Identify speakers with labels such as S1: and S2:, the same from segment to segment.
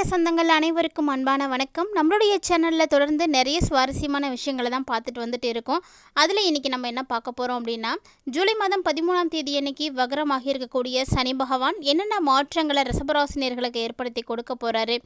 S1: ஆன்மீக சொந்தங்கள் அனைவருக்கும் அன்பான வணக்கம். நம்மளுடைய சேனலில் தொடர்ந்து நிறைய சுவாரஸ்யமான விஷயங்களை தான் பார்த்துட்டு வந்துட்டு இருக்கோம். அதில் இன்றைக்கி நம்ம என்ன பார்க்க போகிறோம் அப்படின்னா ஜூலை மாதம் பதிமூணாம் தேதி அன்னைக்கு வகரமாக இருக்கக்கூடிய சனி பகவான் என்னென்ன மாற்றங்களை ரிசபராசினியர்களுக்கு ஏற்படுத்தி கொடுக்க போகிறாரு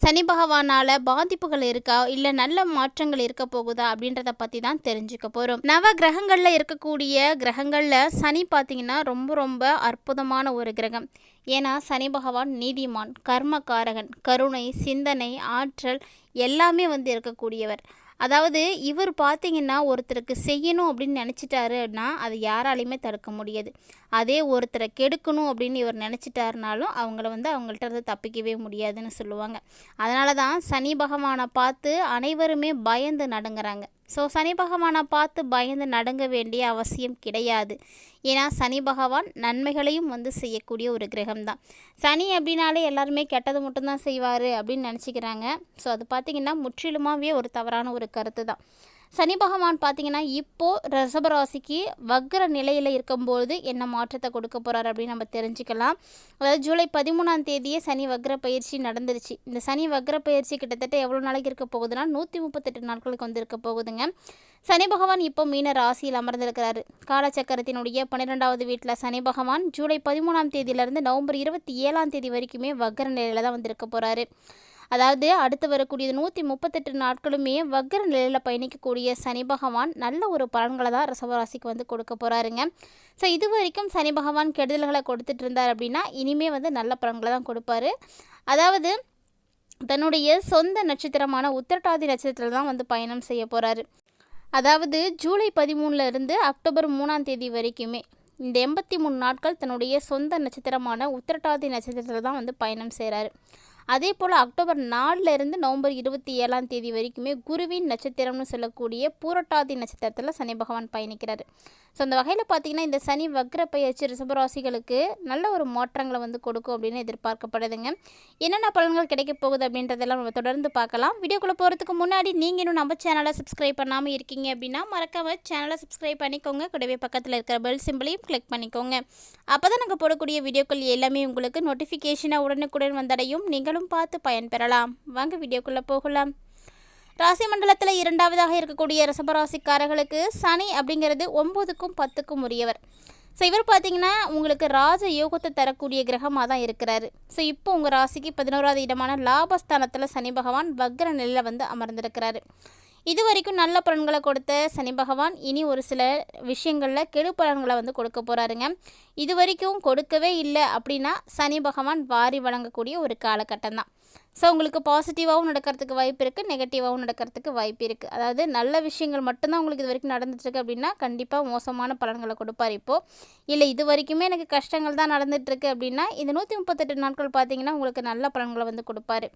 S1: சனி பகவானால் பாதிப்புகள் இருக்கா? இல்லை நல்ல மாற்றங்கள் இருக்க போகுதா? அப்படின்றத பற்றி தான் தெரிஞ்சுக்க போகிறோம் நவ கிரகங்களில் இருக்கக்கூடிய கிரகங்களில் சனி பார்த்தீங்கன்னா ரொம்ப ரொம்ப அற்புதமான ஒரு கிரகம். ஏன்னா சனி பகவான் நீதிமான் கர்மகாரகன் கருணை சிந்தனை ஆற்றல் எல்லாமே வந்து இருக்கக்கூடியவர். அதாவது இவர் பார்த்தீங்கன்னா ஒருத்தருக்கு செய்யணும் அப்படின்னு நினச்சிட்டாருன்னா அது யாராலையுமே தடுக்க முடியாது. அதே ஒருத்தரை கெடுக்கணும் அப்படின்னு இவர் நினச்சிட்டாருனாலும் அவங்கள வந்து அவங்கள்ட்ட இருந்து தப்பிக்கவே முடியாதுன்னு சொல்லுவாங்க. அதனால தான் சனி பகவானை பார்த்து அனைவருமே பயந்து நடுங்கிறாங்க. ஸோ சனி பகவானை பார்த்து பயந்து நடங்க வேண்டிய அவசியம் கிடையாது. ஏன்னா சனி பகவான் நன்மைகளையும் வந்து செய்யக்கூடிய ஒரு கிரகம் தான் சனி அப்படின்னாலே எல்லாருமே கெட்டது மட்டும்தான் செய்வார் அப்படின்னு நினச்சிக்கிறாங்க. ஸோ அது பார்த்திங்கன்னா முற்றிலுமாகவே ஒரு தவறான ஒரு கருத்து தான் சனி பகவான் பார்த்தீங்கன்னா இப்போது ரிஷபராசிக்கு வக்ர நிலையில் இருக்கும்போது என்ன மாற்றத்தை கொடுக்க போகிறார் அப்படின்னு நம்ம தெரிஞ்சுக்கலாம். அதாவது ஜூலை பதிமூணாம் தேதியே சனி வக்ர பயிற்சி நடந்துருச்சு. இந்த சனி வக்ர பயிற்சி கிட்டத்தட்ட எவ்வளோ நாளைக்கு இருக்க போகுதுன்னா நூற்றி முப்பத்தெட்டு நாட்களுக்கு வந்து இருக்க போகுதுங்க. சனி பகவான் இப்போ மீன ராசியில் அமர்ந்திருக்கிறாரு. காலச்சக்கரத்தினுடைய பன்னிரெண்டாவது வீட்டில் சனி பகவான் ஜூலை பதிமூணாம் தேதியிலேருந்து நவம்பர் இருபத்தி ஏழாம் தேதி வரைக்குமே வக்ர நிலையில் தான் வந்திருக்க போகிறாரு அதாவது அடுத்து வரக்கூடியது நூற்றி முப்பத்தெட்டு நாட்களுமே வக்கர நிலையில் பயணிக்கக்கூடிய சனி பகவான் நல்ல ஒரு பலன்களை தான் ரிசவராசிக்கு வந்து கொடுக்க போகிறாருங்க ஸோ இது வரைக்கும் சனி பகவான் கெடுதல்களை கொடுத்துட்டு இருந்தார் அப்படின்னா இனிமே வந்து நல்ல பலன்களை தான் கொடுப்பாரு. அதாவது தன்னுடைய சொந்த நட்சத்திரமான உத்திரட்டாதி நட்சத்திரத்தில் தான் வந்து பயணம் செய்ய போகிறாரு அதாவது ஜூலை பதிமூணுல இருந்து அக்டோபர் மூணாம் தேதி வரைக்குமே இந்த எண்பத்தி மூணு நாட்கள் தன்னுடைய சொந்த நட்சத்திரமான உத்திரட்டாதி நட்சத்திரத்தில் தான் வந்து பயணம் செய்கிறாரு அதே போல் அக்டோபர் நாலுலேருந்து நவம்பர் இருபத்தி ஏழாம் தேதி வரைக்குமே குருவின் நட்சத்திரம்னு சொல்லக்கூடிய பூரட்டாதி நட்சத்திரத்தில் சனி பகவான் பயணிக்கிறார். ஸோ அந்த வகையில் பார்த்தீங்கன்னா இந்த சனி வக்ர பயிற்சி ரிசபராசிகளுக்கு நல்ல ஒரு மாற்றங்களை வந்து கொடுக்கும் அப்படின்னு எதிர்பார்க்கப்படுதுங்க. என்னென்ன பலன்கள் கிடைக்க போகுது அப்படின்றதெல்லாம் நம்ம தொடர்ந்து பார்க்கலாம். வீடியோக்குள்ளே போகிறதுக்கு முன்னாடி நீங்கள் இன்னும் நம்ம சேனலை சப்ஸ்கிரைப் பண்ணாமல் இருக்கீங்க அப்படின்னா மறக்காம சேனலை சப்ஸ்கிரைப் பண்ணிக்கோங்க. கூடவே பக்கத்தில் இருக்கிற பெல் சிம்பிளையும் கிளிக் பண்ணிக்கோங்க. அப்போ தான் நாங்கள் போடக்கூடிய வீடியோக்கள் எல்லாமே உங்களுக்கு நோட்டிஃபிகேஷனாக உடனுக்குடன் வந்தடையும். நீங்களும் பார்த்து பயன்பெறலாம் வாங்க வீடியோக்குள்ளே போகலாம். ராசி மண்டலத்தில் இரண்டாவதாக இருக்கக்கூடிய ரசபராசிக்காரர்களுக்கு சனி அப்படிங்கிறது ஒம்பதுக்கும் பத்துக்கும் உரியவர். ஸோ இவர் பார்த்தீங்கன்னா உங்களுக்கு ராஜ யோகத்தை தரக்கூடிய கிரகமாக தான் இருக்கிறாரு. ஸோ இப்போ உங்கள் ராசிக்கு பதினோராவது இடமான லாபஸ்தானத்தில் சனி பகவான் வக்ர நிலையில் வந்து அமர்ந்திருக்கிறாரு. இது வரைக்கும் நல்ல பலன்களை கொடுத்த சனி பகவான் இனி ஒரு சில விஷயங்களில் கெடு பலன்களை வந்து கொடுக்க போகிறாருங்க இது வரைக்கும் கொடுக்கவே இல்லை அப்படின்னா சனி பகவான் வாரி வழங்கக்கூடிய ஒரு காலகட்டம் தான். ஸோ உங்களுக்கு பாசிட்டிவாகவும் நடக்கிறதுக்கு வாய்ப்பு இருக்குது நெகட்டிவாகவும் நடக்கிறதுக்கு வாய்ப்பு இருக்குது அதாவது நல்ல விஷயங்கள் மட்டும்தான் உங்களுக்கு இது வரைக்கும் நடந்துட்டுருக்கு அப்படின்னா கண்டிப்பாக மோசமான பலன்களை கொடுப்பார் இப்போது இல்லை இது வரைக்குமே எனக்கு கஷ்டங்கள் தான் நடந்துகிட்ருக்கு அப்படின்னா இந்த நூற்றி முப்பத்தெட்டு நாட்கள் பார்த்தீங்கன்னா உங்களுக்கு நல்ல பலன்களை வந்து கொடுப்பாரு.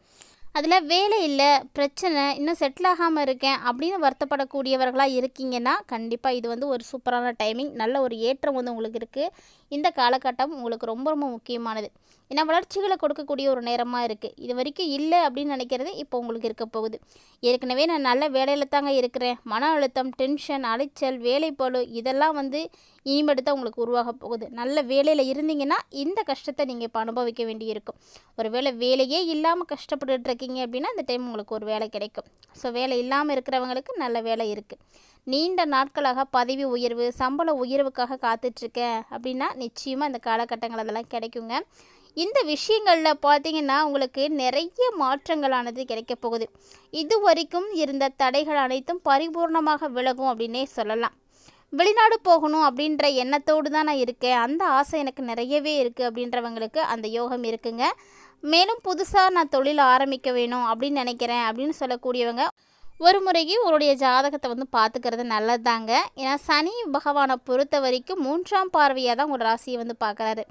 S1: அதில் வேலை இல்லை பிரச்சனை இன்னும் செட்டில் ஆகாமல் இருக்கேன் அப்படின்னு வருத்தப்படக்கூடியவர்களாக இருக்கீங்கன்னா கண்டிப்பாக இது வந்து ஒரு சூப்பரான டைமிங் நல்ல ஒரு ஏற்றம் வந்து உங்களுக்கு இருக்குது இந்த காலகட்டம் உங்களுக்கு ரொம்ப ரொம்ப முக்கியமானது. ஏன்னா வளர்ச்சிகளை கொடுக்கக்கூடிய ஒரு நேரமாக இருக்குது இது வரைக்கும் இல்லை அப்படின்னு நினைக்கிறது இப்போ உங்களுக்கு இருக்க போகுது. ஏற்கனவே நான் நல்ல வேலையில் தாங்க இருக்கிறேன். மன அழுத்தம் டென்ஷன் அலைச்சல் வேலைப்பழு இதெல்லாம் வந்து இனிமேட்டு தான் உங்களுக்கு உருவாக போகுது. நல்ல வேலையில் இருந்தீங்கன்னா இந்த கஷ்டத்தை நீங்கள் இப்போ அனுபவிக்க வேண்டியிருக்கும். ஒரு வேளை வேலையே இல்லாமல் கஷ்டப்பட்டுட்டு இருக்கீங்க அப்படின்னா இந்த டைம் உங்களுக்கு ஒரு வேலை கிடைக்கும். ஸோ வேலை இல்லாமல் இருக்கிறவங்களுக்கு நல்ல வேலை இருக்குது நீண்ட நாட்களாக பதவி உயர்வு சம்பள உயர்வுக்காக காத்துட்ருக்கேன் அப்படின்னா நிச்சயமாக இந்த காலகட்டங்கள் அதெல்லாம் கிடைக்குங்க. இந்த விஷயங்களில் பார்த்தீங்கன்னா உங்களுக்கு நிறைய மாற்றங்களானது கிடைக்க போகுது. இது வரைக்கும் இருந்த தடைகள் அனைத்தும் பரிபூர்ணமாக விலகும் அப்படின்னே சொல்லலாம். வெளிநாடு போகணும் அப்படின்ற எண்ணத்தோடு தான் நான் இருக்கேன். அந்த ஆசை எனக்கு நிறையவே இருக்குது அப்படின்றவங்களுக்கு அந்த யோகம் இருக்குங்க. மேலும் புதுசாக நான் தொழில் ஆரம்பிக்க வேணும் அப்படின்னு நினைக்கிறேன் அப்படின்னு சொல்லக்கூடியவங்க ஒரு முறைக்கு உங்களுடைய ஜாதகத்தை வந்து பார்த்துக்கிறது நல்லதுதாங்க ஏன்னா சனி பகவானை பொறுத்த வரைக்கும் மூன்றாம் பார்வையாக தான் உங்கள் ராசியை வந்து பார்க்குறாரு.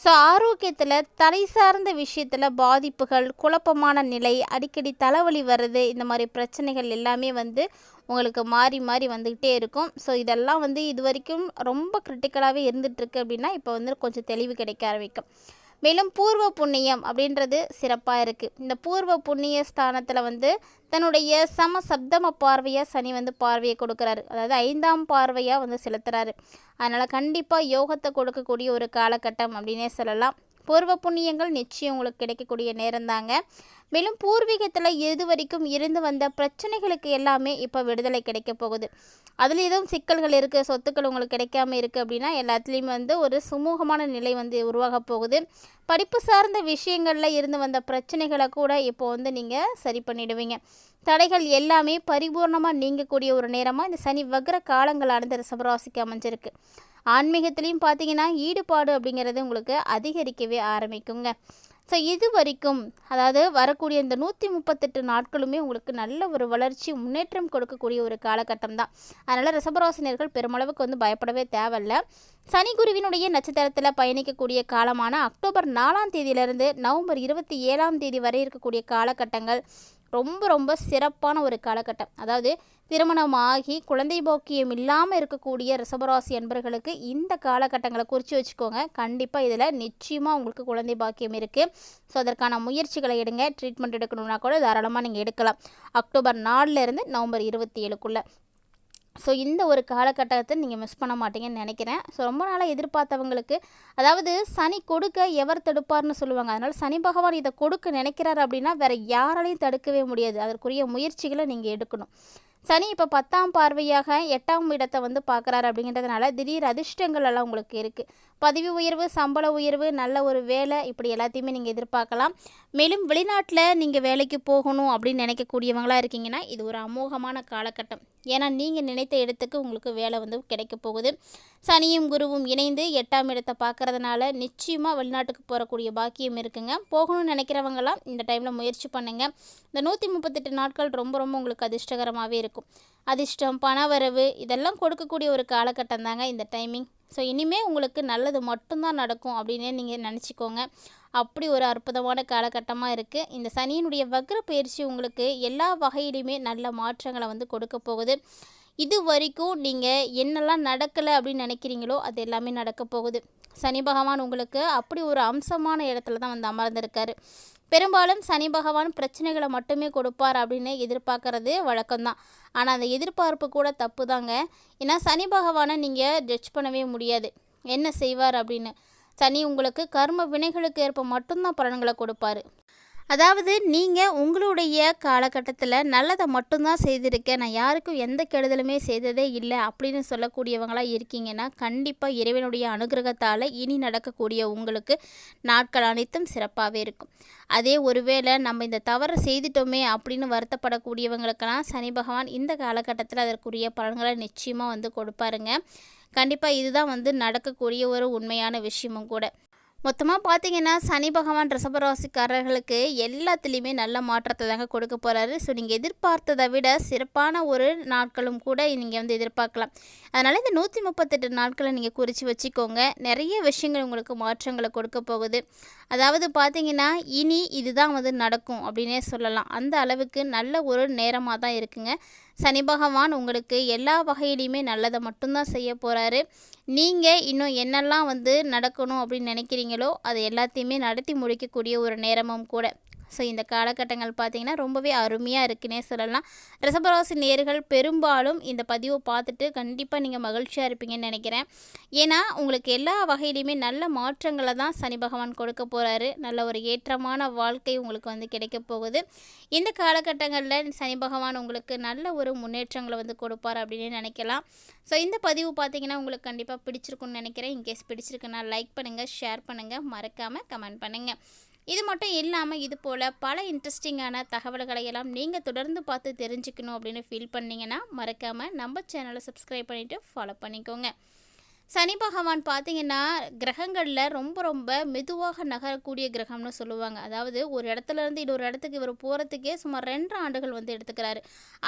S1: ஸோ ஆரோக்கியத்தில் தலை சார்ந்த விஷயத்தில் பாதிப்புகள் குழப்பமான நிலை அடிக்கடி தலைவலி வர்றது இந்த மாதிரி பிரச்சனைகள் எல்லாமே வந்து உங்களுக்கு மாறி மாறி வந்துக்கிட்டே இருக்கும். ஸோ இதெல்லாம் வந்து இது வரைக்கும் ரொம்ப கிரிட்டிக்கலாகவே இருந்துகிட்ருக்கு அப்படின்னா இப்போ வந்து கொஞ்சம் தெளிவு கிடைக்க ஆரம்பிக்கும். மேலும் பூர்வ புண்ணியம் அப்படின்றது சிறப்பாக இருக்குது இந்த பூர்வ புண்ணிய ஸ்தானத்தில் வந்து தன்னுடைய சம சப்தம பார்வையாக சனி வந்து பார்வையை கொடுக்குறாரு. அதாவது ஐந்தாம் பார்வையாக வந்து செலுத்துறாரு. அதனால் கண்டிப்பாக யோகத்தை கொடுக்கக்கூடிய ஒரு காலகட்டம் அப்படின்னே சொல்லலாம். பூர்வ புண்ணியங்கள் நிச்சயம் உங்களுக்கு கிடைக்கக்கூடிய நேரம் தாங்க மேலும் பூர்வீகத்தில் இது வரைக்கும் இருந்து வந்த பிரச்சனைகளுக்கு எல்லாமே இப்போ விடுதலை கிடைக்க போகுது. அதில் எதுவும் சிக்கல்கள் இருக்குது சொத்துக்கள் உங்களுக்கு கிடைக்காம இருக்குது அப்படின்னா எல்லாத்துலேயுமே வந்து ஒரு சுமூகமான நிலை வந்து உருவாக போகுது. படிப்பு சார்ந்த விஷயங்களில் இருந்து வந்த பிரச்சனைகளை கூட இப்போ வந்து நீங்கள் சரி பண்ணிடுவீங்க. தடைகள் எல்லாமே பரிபூர்ணமாக நீங்கக்கூடிய ஒரு நேரமாக இந்த சனி வக்ர காலங்களானது சபராசிக்கு அமைஞ்சிருக்கு. ஆன்மீகத்துலேயும் பார்த்தீங்கன்னா ஈடுபாடு அப்படிங்கிறது உங்களுக்கு அதிகரிக்கவே ஆரம்பிக்குங்க. ஸோ இது வரைக்கும் அதாவது வரக்கூடிய இந்த நூற்றி முப்பத்தெட்டு நாட்களுமே உங்களுக்கு நல்ல ஒரு வளர்ச்சி முன்னேற்றம் கொடுக்கக்கூடிய ஒரு காலகட்டம் தான் அதனால் ரிசபராசினியர்கள் பெருமளவுக்கு வந்து பயப்படவே தேவையில்ல. சனி குருவினுடைய நட்சத்திரத்தில் பயணிக்கக்கூடிய காலமான அக்டோபர் நாலாம் தேதியிலிருந்து நவம்பர் இருபத்தி ஏழாம் தேதி வரை இருக்கக்கூடிய காலகட்டங்கள். ரொம்ப ரொம்ப சிறப்பான ஒரு காலகட்டம். அதாவது திருமணமாகி குழந்தை போக்கியம் இல்லாமல் இருக்கக்கூடிய ரிஷபராசி அன்பர்களுக்கு இந்த காலகட்டங்களை குறித்து வச்சுக்கோங்க. கண்டிப்பாக இதில் நிச்சயமாக உங்களுக்கு குழந்தை பாக்கியம் இருக்குது ஸோ அதற்கான முயற்சிகளை எடுங்க. ட்ரீட்மெண்ட் எடுக்கணும்னா கூட தாராளமாக நீங்கள் எடுக்கலாம். அக்டோபர் நாலுலேருந்து நவம்பர் இருபத்தி ஏழுக்குள்ளே. ஸோ இந்த ஒரு காலகட்டத்தை நீங்கள் மிஸ் பண்ண மாட்டீங்கன்னு நினைக்கிறேன். ஸோ ரொம்ப நாளாக எதிர்பார்த்தவங்களுக்கு அதாவது சனி கொடுக்க எவர் தடுப்பார்னு சொல்லுவாங்க. அதனால் சனி பகவான் இதை கொடுக்க நினைக்கிறார் அப்படின்னா வேறு யாராலையும் தடுக்கவே முடியாது. அதற்குரிய முயற்சிகளை நீங்கள் எடுக்கணும். சனி இப்போ பத்தாம் பார்வையாக எட்டாம் இடத்தை வந்து பார்க்குறாரு அப்படிங்கிறதுனால திடீர் அதிர்ஷ்டங்கள் எல்லாம் உங்களுக்கு இருக்குது பதவி உயர்வு சம்பள உயர்வு நல்ல ஒரு வேலை இப்படி எல்லாத்தையுமே நீங்கள் எதிர்பார்க்கலாம். மேலும் வெளிநாட்டில் நீங்கள் வேலைக்கு போகணும் அப்படின்னு நினைக்கக்கூடியவங்களாக இருக்கீங்கன்னா இது ஒரு அமோகமான காலகட்டம். ஏன்னா நீங்கள் நினைத்த இடத்துக்கு உங்களுக்கு வேலை வந்து கிடைக்க போகுது. சனியும் குருவும் இணைந்து எட்டாம் இடத்தை பார்க்கறதுனால நிச்சயமாக வெளிநாட்டுக்கு போகக்கூடிய பாக்கியம் இருக்குங்க. போகணும்னு நினைக்கிறவங்களாம் இந்த டைமில் முயற்சி பண்ணுங்கள் இந்த நூற்றி முப்பத்தெட்டு நாட்கள் ரொம்ப ரொம்ப உங்களுக்கு அதிர்ஷ்டகரமாகவே இருக்கும் அதிர்ஷ்டம் பணவரவு இதெல்லாம் கொடுக்கக்கூடிய ஒரு காலகட்டம் தாங்க இந்த டைமிங் ஸோ இனிமேல் உங்களுக்கு நல்லது மட்டும்தான் நடக்கும் அப்படின்னே நீங்கள் நினச்சிக்கோங்க. அப்படி ஒரு அற்புதமான காலகட்டமாக இருக்குது இந்த சனியினுடைய வக்ர பயிற்சி உங்களுக்கு எல்லா வகையிலையுமே நல்ல மாற்றங்களை வந்து கொடுக்க போகுது. இது வரைக்கும் நீங்கள் என்னெல்லாம் நடக்கலை அப்படின்னு நினைக்கிறீங்களோ அது எல்லாமே நடக்க போகுது. சனி பகவான் உங்களுக்கு அப்படி ஒரு அம்சமான இடத்துல தான் வந்து அமர்ந்திருக்காரு. பெரும்பாலும் சனி பகவான் பிரச்சனைகளை மட்டுமே கொடுப்பார் அப்படின்னு எதிர்பார்க்கறது வழக்கம்தான். ஆனால் அந்த எதிர்பார்ப்பு கூட தப்பு தாங்க ஏன்னா சனி பகவானை நீங்கள் ஜட்ஜ் பண்ணவே முடியாது. என்ன செய்வார் அப்படின்னு? சனி உங்களுக்கு கர்ம வினைகளுக்கு ஏற்ப மட்டும்தான் பலன்களை கொடுப்பாரு. அதாவது நீங்கள் உங்களுடைய காலகட்டத்தில் நல்லதை மட்டும்தான் செய்திருக்கேன் நான் யாருக்கும் எந்த கெடுதலுமே செய்ததே இல்லை அப்படின்னு சொல்லக்கூடியவங்களாக இருக்கீங்கன்னா கண்டிப்பாக இறைவனுடைய அனுகிரகத்தால் இனி நடக்கக்கூடிய உங்களுக்கு நாட்கள் அனைத்தும் சிறப்பாகவே இருக்கும். அதே ஒருவேளை நம்ம இந்த தவறை செய்துட்டோமே அப்படின்னு வருத்தப்படக்கூடியவங்களுக்கெல்லாம் சனி பகவான் இந்த காலகட்டத்தில் அதற்குரிய பலன்களை நிச்சயமாக வந்து கொடுப்பாருங்க. கண்டிப்பாக இதுதான் வந்து நடக்கக்கூடிய ஒரு உண்மையான விஷயமும் கூட. மொத்தமாக பார்த்தீங்கன்னா சனி பகவான் ரிஷபராசிக்காரர்களுக்கு எல்லாத்துலேயுமே நல்ல மாற்றத்தை தாங்க கொடுக்க போகிறாரு ஸோ நீங்கள் எதிர்பார்த்ததை விட சிறப்பான ஒரு நாட்களும் கூட நீங்கள் வந்து எதிர்பார்க்கலாம். அதனால் இந்த நூற்றி முப்பத்தெட்டு நாட்களை நீங்கள் குறித்து வச்சுக்கோங்க. நிறைய விஷயங்கள் உங்களுக்கு மாற்றங்களை கொடுக்க போகுது. அதாவது பார்த்தீங்கன்னா இனி இதுதான் வந்து நடக்கும் அப்படின்னே சொல்லலாம். அந்த அளவுக்கு நல்ல ஒரு நேரமாக தான் இருக்குங்க. சனி பகவான் உங்களுக்கு எல்லா வகையிலையுமே நல்லதை மட்டும்தான் செய்ய போகிறாரு நீங்கள் இன்னும் என்னெல்லாம் வந்து நடக்கணும் அப்படின்னு நினைக்கிறீங்களோ அதை எல்லாத்தையுமே நடத்தி முடிக்கக்கூடிய ஒரு நேரமும் கூட. ஸோ இந்த காலகட்டங்கள் பார்த்திங்கன்னா ரொம்பவே அருமையாக இருக்குன்னே சொல்லலாம். ரிஷபராசி நேர்கள் பெரும்பாலும் இந்த பதிவை பார்த்துட்டு கண்டிப்பாக நீங்கள் மகிழ்ச்சியாக இருப்பீங்கன்னு நினைக்கிறேன். ஏன்னா உங்களுக்கு எல்லா வகையிலையுமே நல்ல மாற்றங்களை தான் சனி பகவான் கொடுக்க போகிறாரு நல்ல ஒரு ஏற்றமான வாழ்க்கை உங்களுக்கு வந்து கிடைக்க போகுது. இந்த காலகட்டங்களில் சனி பகவான் உங்களுக்கு நல்ல ஒரு முன்னேற்றங்களை வந்து கொடுப்பார் அப்படின்னு நினைக்கலாம். ஸோ இந்த பதிவு பார்த்தீங்கன்னா உங்களுக்கு கண்டிப்பாக பிடிச்சிருக்குன்னு நினைக்கிறேன். இன்கேஸ் பிடிச்சிருக்குன்னா லைக் பண்ணுங்கள் ஷேர் பண்ணுங்கள் மறக்காமல் கமெண்ட் பண்ணுங்கள் இது மட்டும் இல்லாமல் இது போல் பல இன்ட்ரெஸ்டிங்கான தகவல்களை எல்லாம் நீங்கள் தொடர்ந்து பார்த்து தெரிஞ்சுக்கணும் அப்படின்னு ஃபீல் பண்ணிங்கன்னா மறக்காமல் நம்ம சேனலை சப்ஸ்கிரைப் பண்ணிவிட்டு ஃபாலோ பண்ணிக்கோங்க. சனி பகவான் பார்த்தீங்கன்னா கிரகங்களில் ரொம்ப ரொம்ப மெதுவாக நகரக்கூடிய கிரகம்னு சொல்லுவாங்க. அதாவது ஒரு இடத்துல இருந்து இன்னொரு இடத்துக்கு இவர் போகிறதுக்கே சுமார் ரெண்டு ஆண்டுகள் வந்து எடுத்துக்கிறாரு.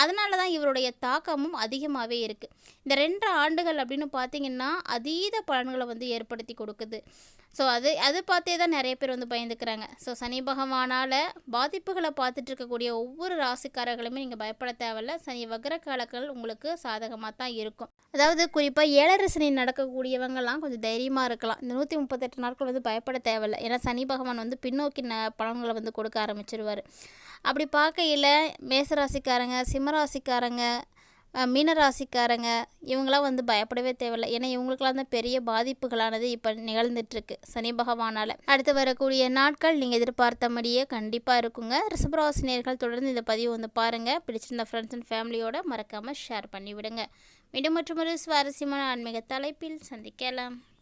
S1: அதனால தான் இவருடைய தாக்கமும் அதிகமாகவே இருக்குது இந்த ரெண்டு ஆண்டுகள் அப்படின்னு பார்த்தீங்கன்னா அதீத பலன்களை வந்து ஏற்படுத்தி கொடுக்குது. ஸோ அது அது பார்த்தே தான் நிறைய பேர் வந்து பயந்துக்கிறாங்க. ஸோ சனி பகவானால் பாதிப்புகளை பார்த்துட்டு இருக்கக்கூடிய ஒவ்வொரு ராசிக்காரர்களுமே நீங்கள் பயப்பட தேவையில்ல. சனி வக்ர காலங்கள் உங்களுக்கு சாதகமாக தான் இருக்கும். அதாவது குறிப்பாக ஏழரசனி நடக்க இருக்கக்கூடியவங்கெல்லாம் கொஞ்சம் தைரியமாக இருக்கலாம். இந்த நூற்றி முப்பத்தெட்டு நாட்கள் வந்து பயப்பட தேவையில்ல. ஏன்னா சனி பகவான் வந்து பின்னோக்கி ந பலன்களை வந்து கொடுக்க ஆரம்பிச்சிருவார். அப்படி பார்க்கையில் மேசராசிக்காரங்க சிம்மராசிக்காரங்க மீனராசிக்காரங்க இவங்களாம் வந்து பயப்படவே தேவையில்லை. ஏன்னா இவங்களுக்கெல்லாம் தான் பெரிய பாதிப்புகளானது இப்போ நிகழ்ந்துட்டுருக்கு சனி பகவானால். அடுத்து வரக்கூடிய நாட்கள் நீங்கள் எதிர்பார்த்தபடியே கண்டிப்பாக இருக்குங்க. ரிசபராசினியர்கள் தொடர்ந்து இந்த பதிவு வந்து பாருங்கள் பிடிச்சிருந்த ஃப்ரெண்ட்ஸ் அண்ட் ஃபேமிலியோட மறக்காமல் ஷேர் பண்ணிவிடுங்க. மீண்டும் மற்றொரு சுவாரஸ்யமான ஆன்மீக தலைப்பில் சந்திக்கலாம்.